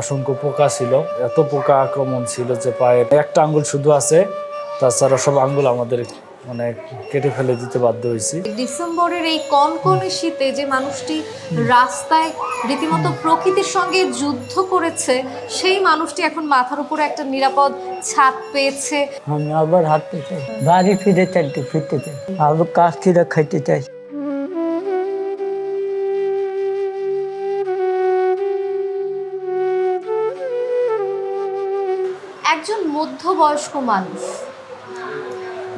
অসংখ্য পোকা ছিল এত পোকা আক্রমণ ছিল যে পায়ের একটা আঙ্গুল শুধু আছে তাছাড়া সব আঙ্গুল আমাদের মানে কেটে ফেলে দিতে বাধ্য হয়েছি। ডিসেম্বরের এই কনকনে শীতে যে মানুষটি রাস্তায় রীতিমতো প্রকৃতির সঙ্গে যুদ্ধ করেছে সেই মানুষটি এখন মাথার উপরে একটা নিরাপদ ছাদ পেয়েছে। আমি আবার হাঁটতে চাই বাড়ি ফিরে চাইতে ফিরতে চাই আবার কাজ খাইতে চাই। মধ্যবয়স্ক মানুষ,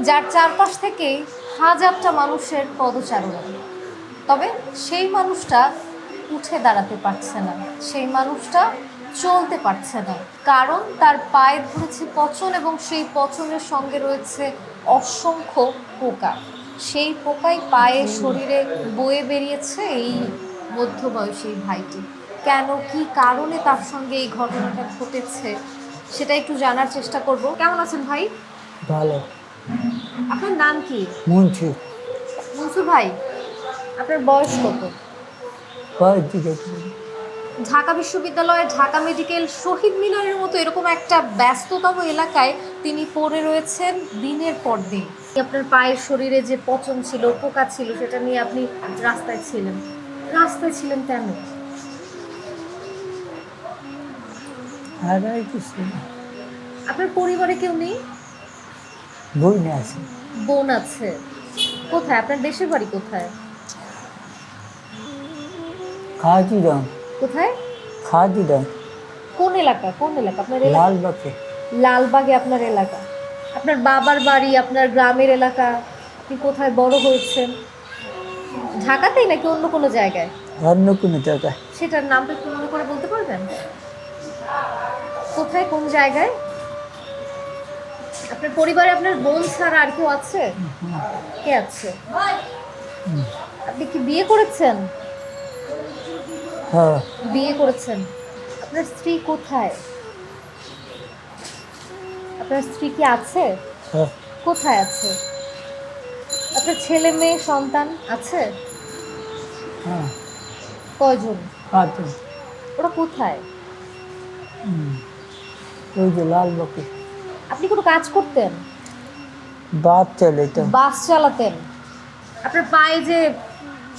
যার চারপাশ থেকে হাজারটা মানুষের পদচারণা। তবে সেই মানুষটা উঠে দাঁড়াতে পারছে না, সেই মানুষটা চলতে পারছে না, কারণ তার পায়ে ধরেছে পচন এবং সেই পচনের সঙ্গে রয়েছে অসংখ্য পোকা। সেই পোকাই পায়ে শরীরে বয়ে বেরিয়েছে এই মধ্যবয়সী ভাইটি। কেন, কি কারণে তার সঙ্গে এই ঘটনাটা ঘটেছে সেটা একটু জানার চেষ্টা করব। কেমন আছেন ভাই? ভালো। আপনার নাম কি? মুন্সি। মনসুর ভাই আপনার বয়স কত? ঢাকা বিশ্ববিদ্যালয়ে ঢাকা মেডিকেল শহীদ মিনারের মতো এরকম একটা ব্যস্ততম এলাকায় তিনি পড়ে রয়েছেন দিনের পর দিন। আপনার পায়ের শরীরে যে পচন ছিল পোকা ছিল সেটা নিয়ে আপনি রাস্তায় ছিলেন। রাস্তায় ছিলেন কেন? আর কিছু না আপনার পরিবারে কেউ নেই? বই নিয়ে আসি বোন আছে। কোথায়? আপনার দেশের বাড়ি কোথায়? খাওয়াতি কোথায়? খাওয়াতি কোন এলাকা? কোন এলাকা? আপনার এলাকা? লাল বাপে লালবাগে আপনার এলাকা। আপনার বাবার বাড়ি আপনার গ্রামের এলাকা। আপনি কোথায় বড় হয়েছেন? ঢাকাতেই নাকি অন্য কোনো জায়গায়? অন্য কোনো জায়গায়। সেটার নামটা একটু মনে করে বলতে পারবেন? কোথায় কোন জায়গায়? আপনার পরিবারে আপনার বোন ছাড়া আর কেউ আছে? কে আছে? আপনি কি বিয়ে করেছেন? হ্যাঁ। বিয়ে করেছেন। আপনার স্ত্রী কোথায়? আপনার স্ত্রী কি আছে? হ্যাঁ। কোথায় আছে? আপনার ছেলে মেয়ে সন্তান আছে? হ্যাঁ। কয়জন? ওরা কোথায়? হুম। ওই যে লাল বাপে আপনি কোনো কাজ করতেন? বাদ চলে তো বাস চালাতেন? আপনার পায়ে যে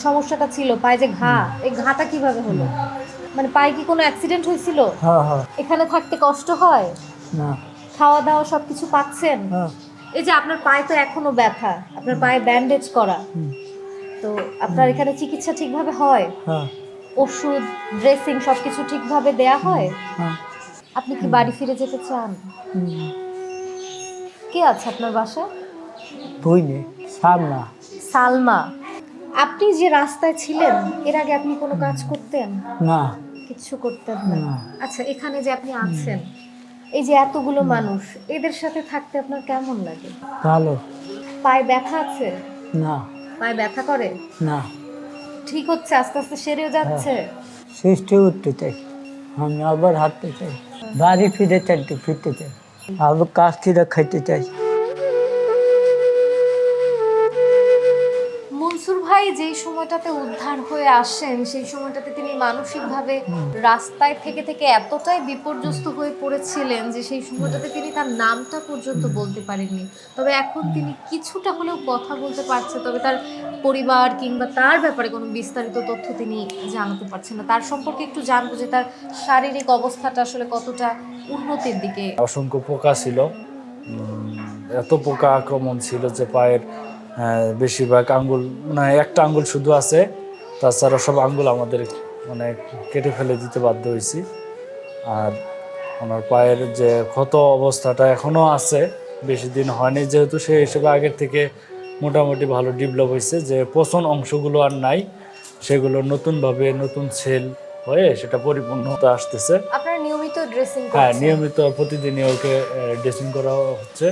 সমস্যাটা ছিল পায়ে যে ঘা এই ঘাটা কীভাবে হলো? মানে পায়ে কি কোনো অ্যাক্সিডেন্ট হয়েছিল? হ্যাঁ হ্যাঁ। এখানে থাকতে কষ্ট হয়? না। খাওয়া দাওয়া সব কিছু পাচ্ছেন? হ্যাঁ। এই যে আপনার পায়ে তো এখনও ব্যথা আপনার পায়ে ব্যান্ডেজ করা। তো আপনার এখানে চিকিৎসা ঠিকভাবে হয়? হ্যাঁ। ওষুধ ড্রেসিং সব কিছু ঠিকভাবে দেয়া হয়? হ্যাঁ। আপনি কি বাড়ি ফিরে যেতে চান? কে আছে আপনার বাসা বই নেই সামনা সালমা। আপনি যে রাস্তায় ছিলেন এর আগে আপনি কোনো কাজ করতেন? না। কিচ্ছু করতেন না? না। আচ্ছা এখানে যে আপনি আছেন এই যে এতগুলো মানুষ এদের সাথে থাকতে আপনার কেমন লাগে? ভালো। পায়ে ব্যথা আছে? না। পায়ে ব্যথা করে? না। ঠিক হচ্ছে আস্তে আস্তে সেরেও যাচ্ছে? সৃষ্টি উঠতে চাই। আমি আবার হাঁটতে চাই। বাড়ি ফিরে চাইতে ফিরতে চাই আবার কাজ ফিরে খাইতে সময়টাতে উদ্ধার হয়ে আসেন সেই সময়টাতে তিনি মানসিকভাবে রাস্তায় থেকে থেকে এতটাই বিপর্যস্ত হয়ে পড়েছিলেন যে সেই সময়টাতে তিনি তার নামটা পর্যন্ত বলতে পারেননি। তবে এখন তিনি কিছুটা হলেও কথা বলতে পারছে তবে তার পরিবার কিংবা তার ব্যাপারে কোনো বিস্তারিত তথ্য তিনি জানাতে পারছেন না। তার সম্পর্কে একটু জানব যে তার শারীরিক অবস্থাটা আসলে কতটা উন্নতির দিকে। অসংখ্য পোকা ছিল। এত পোকা আক্রমণ ছিল যে পায়ের বেশিরভাগ আঙ্গুল মানে একটা আঙ্গুল শুধু আছে তাছাড়া সব আঙ্গুল আমাদের মানে কেটে ফেলে দিতে বাধ্য হয়েছি। আর ওনার পায়ের যে ক্ষত অবস্থাটা এখনও আছে বেশি দিন হয়নি যেহেতু সেই হিসেবে আগের থেকে মোটামুটি ভালো ডেভেলপ হয়েছে যে পচন অংশগুলো আর নাই সেগুলো নতুনভাবে নতুন সেল হয়ে সেটা পরিপূর্ণতা আসতেছে। আপনার নিয়মিত ড্রেসিং হ্যাঁ নিয়মিত প্রতিদিনই ওকে ড্রেসিং করা হচ্ছে।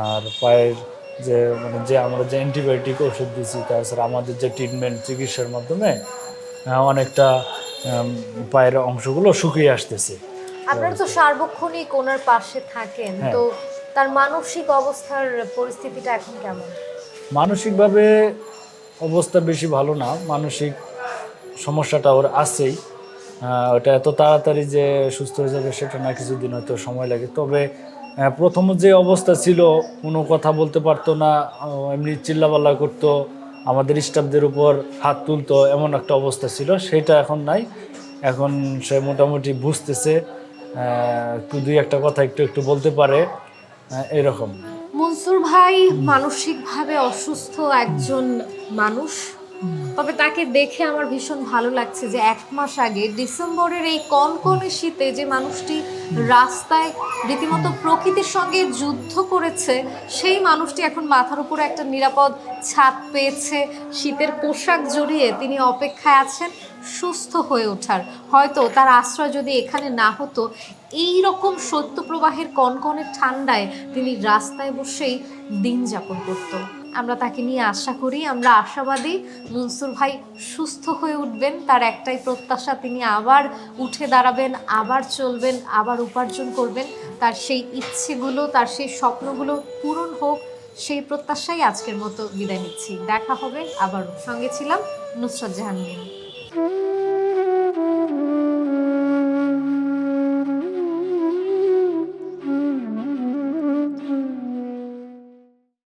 আর পায়ের যে মানে যে আমরা যে অ্যান্টিবায়োটিক ওষুধ দিচ্ছি তাছাড়া আমাদের যে ট্রিটমেন্ট চিকিৎসার মাধ্যমে অনেকটা পায়ের অংশগুলো শুকিয়ে আসতেছে। আপনারা তো সার্বক্ষণিক ওনার পাশে থাকেন হ্যাঁ। তো তার মানসিক অবস্থার পরিস্থিতিটা এখন কেমন? মানসিকভাবে অবস্থা বেশি ভালো না মানসিক সমস্যাটা ওর আছেই। ওটা এত তাড়াতাড়ি যে সুস্থ হয়ে যাবে সেটা না কিছুদিন হয়তো সময় লাগে। তবে প্রথম যে অবস্থা ছিল, কোনো কথা বলতে পারতো না এমনি চিল্লাপাল্লা করতো, আমাদের স্টাফদের উপর হাত তুলতো, এমন একটা অবস্থা ছিল, সেটা এখন নাই। এখন সে মোটামুটি বুঝতেছে একটু দুই একটা কথা একটু একটু বলতে পারে এরকম। মনসুর ভাই মানসিকভাবে অসুস্থ একজন মানুষ। তবে তাকে দেখে আমার ভীষণ ভালো লাগছে যে এক মাস আগে ডিসেম্বরের এই কনকনে শীতে যে মানুষটি রাস্তায় রীতিমতো প্রকৃতির সঙ্গে যুদ্ধ করেছে, সেই মানুষটি এখন মাথার উপরে একটা নিরাপদ ছাদ পেয়েছে। শীতের পোশাক জড়িয়ে তিনি অপেক্ষায় আছেন সুস্থ হয়ে ওঠার। হয়তো তার আশ্রয় যদি এখানে না হতো এই রকম সত্যপ্রবাহের কনকনে ঠান্ডায় তিনি রাস্তায় বসেই দিন যাপন করত। আমরা তাকে নিয়ে আশা করি, আমরা আশাবাদী। মনসুর ভাই সুস্থ হয়ে উঠবেন, তার একটাই প্রত্যাশা, তিনি আবার উঠে দাঁড়াবেন, আবার চলবেন, আবার উপার্জন করবেন। তার সেই ইচ্ছেগুলো, তার সেই স্বপ্নগুলো পূরণ হোক, সেই প্রত্যাশাই আজকের মতো বিদায় নিচ্ছি। দেখা হবে আবার সঙ্গে ছিলাম নুসরাত জাহান।